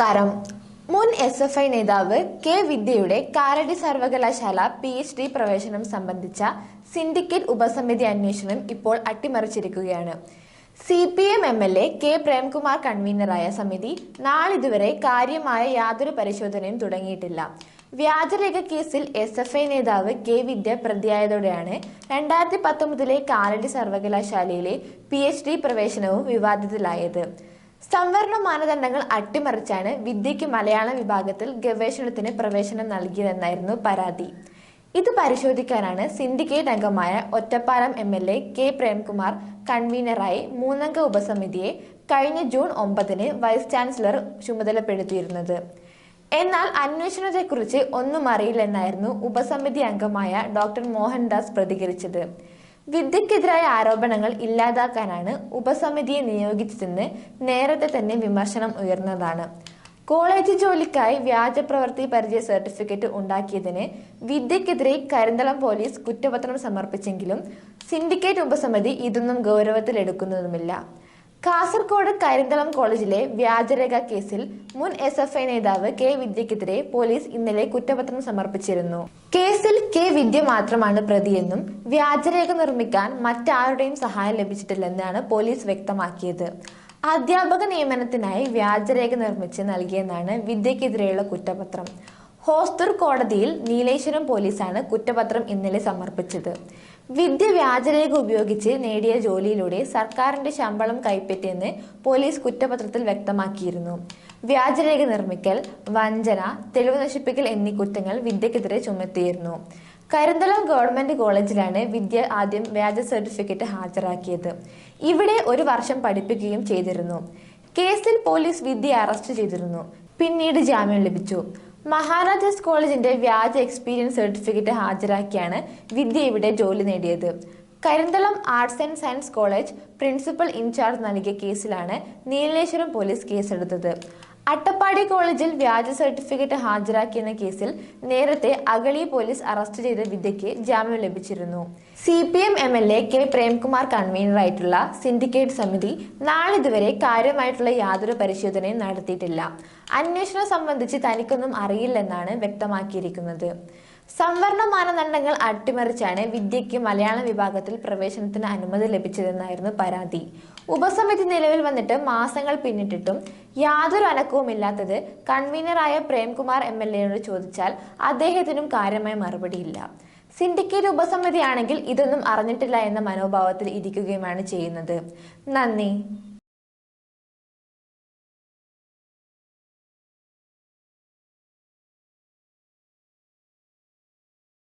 നമസ്കാരം. മുൻ S F I നേതാവ് കെ വിദ്യയുടെ കാരടി സർവകലാശാല പി എച്ച് ഡി പ്രവേശനം സംബന്ധിച്ച സിൻഡിക്കേറ്റ് ഉപസമിതി അന്വേഷണം ഇപ്പോൾ അട്ടിമറിച്ചിരിക്കുകയാണ്. C P M M L A K Premkumar കൺവീനറായ സമിതി നാളിതുവരെ കാര്യമായ യാതൊരു പരിശോധനയും തുടങ്ങിയിട്ടില്ല. വ്യാജരേഖ കേസിൽ എസ് എഫ് ഐ നേതാവ് കെ വിദ്യ പ്രതിയായതോടെയാണ് രണ്ടായിരത്തി പത്തൊമ്പതിലെ കാലടി സർവകലാശാലയിലെ പി എച്ച് ഡി പ്രവേശനവും വിവാദത്തിലായത്. സംവരണ മാനദണ്ഡങ്ങൾ അട്ടിമറിച്ചാണ് വിദ്യയ്ക്ക് മലയാള വിഭാഗത്തിൽ ഗവേഷണത്തിന് പ്രവേശനം നൽകിയതെന്നായിരുന്നു പരാതി. ഇത് പരിശോധിക്കാനാണ് സിൻഡിക്കേറ്റ് അംഗമായ Ottapalam M L A K Premkumar കൺവീനറായി മൂന്നംഗ ഉപസമിതിയെ കഴിഞ്ഞ ജൂൺ ഒമ്പതിന് വൈസ് ചാൻസലർ ചുമതലപ്പെടുത്തിയിരുന്നത്. എന്നാൽ അന്വേഷണത്തെക്കുറിച്ച് ഒന്നും അറിയില്ലെന്നായിരുന്നു ഉപസമിതി അംഗമായ ഡോക്ടർ മോഹൻദാസ് പ്രതികരിച്ചത്. വിദ്യക്കെതിരായ ആരോപണങ്ങൾ ഇല്ലാതാക്കാനാണ് ഉപസമിതിയെ നിയോഗിച്ചതെന്ന് നേരത്തെ തന്നെ വിമർശനം ഉയർന്നതാണ്. കോളേജ് ജോലിക്കായി വ്യാജ പ്രവൃത്തി പരിചയ സർട്ടിഫിക്കറ്റ് ഉണ്ടാക്കിയതിന് വിദ്യക്കെതിരെ കരിന്തളം പോലീസ് കുറ്റപത്രം സമർപ്പിച്ചെങ്കിലും സിൻഡിക്കേറ്റ് ഉപസമിതി ഇതൊന്നും ഗൗരവത്തിലെടുക്കുന്നതുമില്ല. കാസർഗോഡ് കരിന്തളം കോളേജിലെ വ്യാജരേഖ കേസിൽ മുൻ എസ് എഫ് ഐ നേതാവ് കെ വിദ്യക്കെതിരെ പോലീസ് ഇന്നലെ കുറ്റപത്രം സമർപ്പിച്ചിരുന്നു. കേസിൽ കെ വിദ്യ മാത്രമാണ് പ്രതിയെന്നും വ്യാജരേഖ നിർമ്മിക്കാൻ മറ്റാരുടെയും സഹായം ലഭിച്ചിട്ടില്ലെന്നാണ് പോലീസ് വ്യക്തമാക്കിയത്. അധ്യാപക നിയമനത്തിനായി വ്യാജരേഖ നിർമ്മിച്ച് നൽകിയെന്നാണ് വിദ്യക്കെതിരെയുള്ള കുറ്റപത്രം. ഹോസ്തൂർ കോടതിയിൽ നീലേശ്വരം പോലീസാണ് കുറ്റപത്രം ഇന്നലെ സമർപ്പിച്ചത്. വിദ്യ വ്യാജരേഖ ഉപയോഗിച്ച് നേടിയ ജോലിയിലൂടെ സർക്കാരിന്റെ ശമ്പളം കൈപ്പറ്റിയെന്ന് പോലീസ് കുറ്റപത്രത്തിൽ വ്യക്തമാക്കിയിരുന്നു. വ്യാജരേഖ നിർമ്മിക്കൽ വഞ്ചന തെളിവ് നശിപ്പിക്കൽ എന്നീ കുറ്റങ്ങൾ വിദ്യക്കെതിരെ ചുമത്തിയിരുന്നു. കരിന്തളം ഗവൺമെന്റ് കോളേജിലാണ് വിദ്യ ആദ്യം വ്യാജ സർട്ടിഫിക്കറ്റ് ഹാജരാക്കിയത്. ഇവിടെ ഒരു വർഷം പഠിപ്പിക്കുകയും ചെയ്തിരുന്നു. കേസിൽ പോലീസ് വിദ്യ അറസ്റ്റ് ചെയ്തിരുന്നു. പിന്നീട് ജാമ്യം ലഭിച്ചു. മഹാരാജാസ് കോളേജിന്റെ വ്യാജ എക്സ്പീരിയൻസ് സർട്ടിഫിക്കറ്റ് ഹാജരാക്കിയാണ് വിദ്യ ഇവിടെ ജോലി നേടിയത്. Karinthalam arts and science college principal in charge നൽകിയ കേസിലാണ് നീലേശ്വരം പോലീസ് കേസെടുത്തത് അട്ടപ്പാടി കോളേജിൽ വ്യാജ സർട്ടിഫിക്കറ്റ് ഹാജരാക്കിയെന്ന കേസിൽ നേരത്തെ അഗളി പോലീസ് അറസ്റ്റ് ചെയ്ത വിദ്യയ്ക്ക് ജാമ്യം ലഭിച്ചിരുന്നു. C P M M L A K Premkumar കൺവീനറായിട്ടുള്ള syndicate സമിതി നാളിതുവരെ കാര്യമായിട്ടുള്ള യാതൊരു പരിശോധനയും നടത്തിയിട്ടില്ല. അന്വേഷണം സംബന്ധിച്ച് തനിക്കൊന്നും അറിയില്ലെന്നാണ് വ്യക്തമാക്കിയിരിക്കുന്നത്. സംവരണ മാനദണ്ഡങ്ങൾ അട്ടിമറിച്ചാണ് വിദ്യയ്ക്ക് മലയാളം വിഭാഗത്തിൽ പ്രവേശനത്തിന് അനുമതി ലഭിച്ചതെന്നായിരുന്നു പരാതി. ഉപസമിതി നിലവിൽ വന്നിട്ട് മാസങ്ങൾ പിന്നിട്ടിട്ടും യാതൊരു അനക്കവുമില്ലാത്തത് കൺവീനറായ പ്രേംകുമാർ എം എൽ എയോട് ചോദിച്ചാൽ അദ്ദേഹത്തിനും കാര്യമായ മറുപടിയില്ല. സിൻഡിക്കേറ്റ് ഉപസമിതിയാണെങ്കിൽ ഇതൊന്നും അറിഞ്ഞിട്ടില്ല എന്ന മനോഭാവത്തിൽ ഇരിക്കുകയുമാണ് ചെയ്യുന്നത്. നന്ദി.